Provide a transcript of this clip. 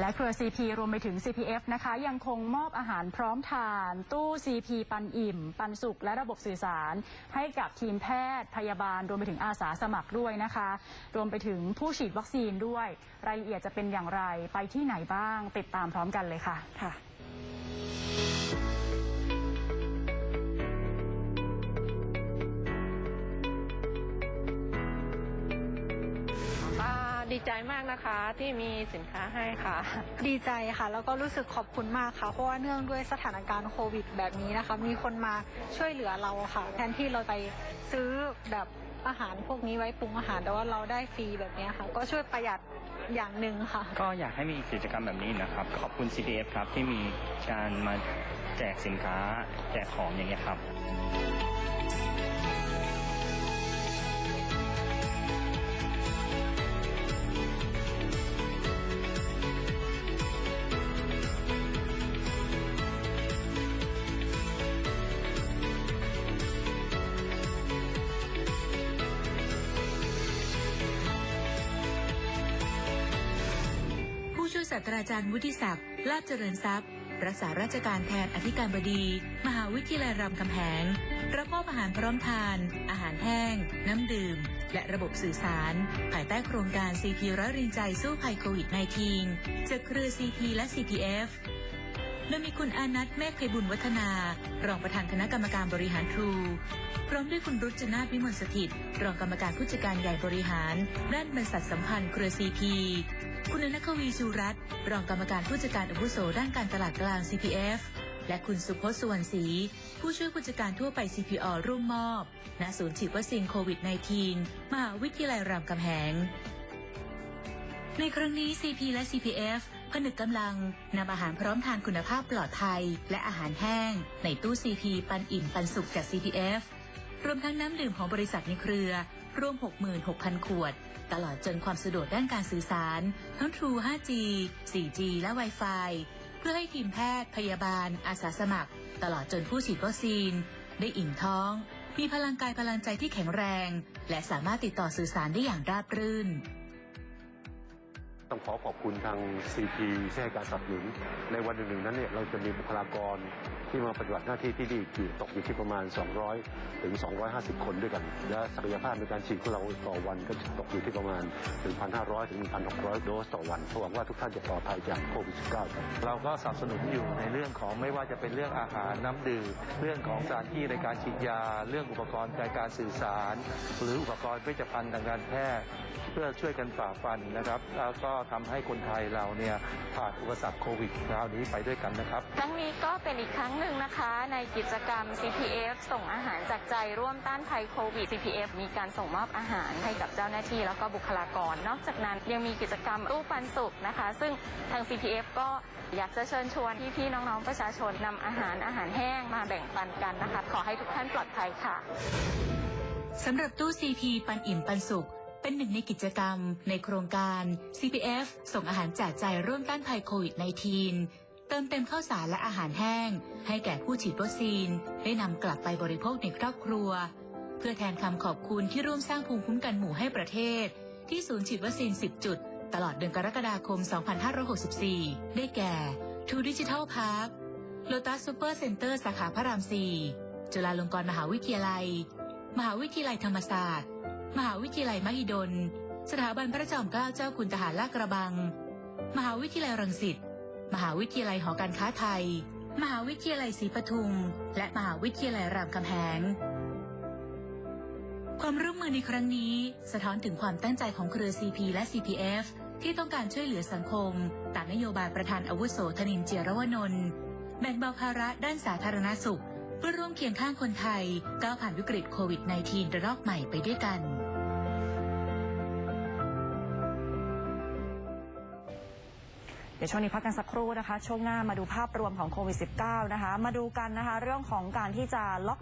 และเครือ CP รวมไปถึง CPF นะคะยังคงมอบอาหารพร้อมทาน ตู้ CP ปันอิ่ม ปันสุข และระบบสื่อสาร ให้กับทีมแพทย์ พยาบาล รวมไปถึงอาสาสมัครด้วยนะคะ รวมไปถึงผู้ฉีดวัคซีนด้วย รายละเอียดจะเป็นอย่างไรไปที่ไหนบ้าง ติดตามพร้อมกันเลยค่ะค่ะ ดีใจมากนะคะที่มีสินค้าให้ค่ะ ดีใจค่ะ แล้วก็รู้สึกขอบคุณมากค่ะ เพราะว่าเนื่องด้วยสถานการณ์โควิด แบบนี้นะคะ มีคนมาช่วยเหลือเราค่ะ แทนที่เราไปซื้อแบบอาหารพวกนี้ไว้ปรุงอาหารแต่ว่าเราได้ฟรีแบบนี้ค่ะ ก็ช่วยประหยัดอย่างหนึ่งค่ะ ก็อยากให้มีกิจกรรมแบบนี้นะครับ ขอบคุณ CPF ครับที่มีการมาแจกสินค้าแจกของอย่างเงี้ยครับ ตราจารย์วุฒิศักดิ์ลาบเจริญทรัพย์ รักษาราชการแทนอธิการบดี มหาวิทยาลัยรามคำแหงรับมอบอาหารพร้อมทาน อาหารแห้ง น้ำดื่ม และระบบสื่อสาร ภายใต้โครงการ CP ร้อยรินใจสู้ภัยโควิด -19 จากเครือ CP และ CPF โดยมีคุณอานัทเมฆไพบุญวัฒนา รองประธานคณะกรรมการบริหารทรู พร้อมด้วยคุณรุจนาวิมลสถิต รองกรรมการผู้จัดการใหญ่บริหาร ด้านบริษัทสัมพันธ์เครือ CP คุณอนควีชูรัตน์รองกรรมการผู้จัดการอาวุโสด้านการตลาดกลาง CPF และคุณสุพจน์สุวรรณศรีผู้ช่วยผู้จัดการทั่วไป CPO ร่วมมอบณศูนย์ฉีดวัคซีนโควิด -19 มหาวิทยาลัยรามคำแหง ในครั้งนี้ CP และ CPF ผนึกกำลังนำอาหารพร้อมทานคุณภาพปลอดภัย และอาหารแห้ง ในตู้ CP ปันอิ่มปันสุขจาก CPF รวมทั้งน้ำดื่มของบริษัทในเครือ รวม 66,000 ขวด ตลอดจนความสะดวกด้านการสื่อสาร ทั้ง True 5G 4G และ Wi-Fi เพื่อให้ทีมแพทย์ พยาบาล อาสาสมัคร ตลอดจนผู้ฉีดวัคซีน ได้อิ่มท้อง มีพลังกายพลังใจที่แข็งแรง และสามารถติดต่อสื่อสารได้อย่างราบรื่น ต้องขอขอบคุณทาง CP ที่ให้การสนับสนุน ในวันหนึ่งๆนั้นเนี่ยเราจะมีบุคลากรที่มาปฏิบัติหน้าที่ที่ดีอยู่ตกอยู่ที่ประมาณ 200 ถึง 250 คนด้วยกัน และศักยภาพในการฉีดของเราต่อวันก็จะตกอยู่ที่ประมาณ 1,500 ถึง 1,600 โดสต่อวันหวังว่าทุกท่านจะปลอดภัยจากโควิด -19 ครับเราก็สนับสนุนอยู่ในเรื่องของไม่ว่าจะเป็นเรื่องอาหารน้ำดื่มเรื่องของสถานที่ในการฉีดยา เรื่องอุปกรณ์ในการสื่อสาร หรืออุปกรณ์เวชภัณฑ์ทางการแพทย์เพื่อช่วยกันฝ่าฟันนะครับแล้วก็ทำให้คนไทยเราเนี่ยผ่านอุปสรรคโควิดคราวนี้ไปด้วยกันนะครับ ครั้งนี้ก็เป็นอีกครั้งหนึ่งนะคะในกิจกรรม CPF ส่งอาหารจากใจร่วมต้านภัยโควิด CPF มีการส่งมอบอาหารให้กับเจ้าหน้าที่แล้วก็บุคลากร นอกจากนั้นยังมีกิจกรรมตู้ปันสุขนะคะ ซึ่งทาง CPF ก็อยากจะเชิญชวนพี่ๆน้องๆประชาชนนำอาหารอาหารแห้งมาแบ่งปันกันนะคะ ขอให้ทุกท่านปลอดภัยค่ะสำหรับตู้ CP ปันอิ่มปันสุข เป็นหนึ่งในกิจกรรมในโครงการ CPF ส่งอาหารแจกใจายร่วมต้านภัยโควิด -19 เติมเต็มข้าวสารและอาหารแห้ง ให้แก่ผู้ฉีดวัคซีน ได้นำกลับไปบริโภคในครอบครัว เพื่อแทนคำขอบคุณที่ร่วมสร้างภูมิคุ้มกันหมู่ให้ประเทศ ที่ศูนย์ฉีดวัคซีน 10 จุด ตลอดเดือนกรกฎาคม 2564 ได้แก่ True Digital Park Lotus Super Center สาขาพระราม 4 จุฬาลงกรณ์มหาวิทยาลัย มหาวิทยาลัยธรรมศาสตร์ มหาวิทยาลัยมหิดล สถาบันพระจอมเกล้าเจ้าคุณทหารลาดกระบัง มหาวิทยาลัยรังสิต มหาวิทยาลัยหอการค้าไทย มหาวิทยาลัยศรีปทุม และมหาวิทยาลัยรามคำแหง ความร่วมมือในครั้งนี้ สะท้อนถึงความตั้งใจของเครือ CP และ CPF ที่ต้องการช่วยเหลือสังคม ตามนโยบายประธานอาวุโสธนินเจียรวนนท์แบ่งเบาภาระด้านสาธารณสุข เพื่อร่วมเคียงข้างคนไทยก้าวผ่านวิกฤตโควิด -19 ระลอกใหม่ไปด้วยกัน เดี๋ยวช่วงนี้พักกันสักครู่นะคะ ช่วงหน้ามาดูภาพรวมของโควิด -19 นะคะ มาดูกันนะคะ เรื่องของการที่จะล็อก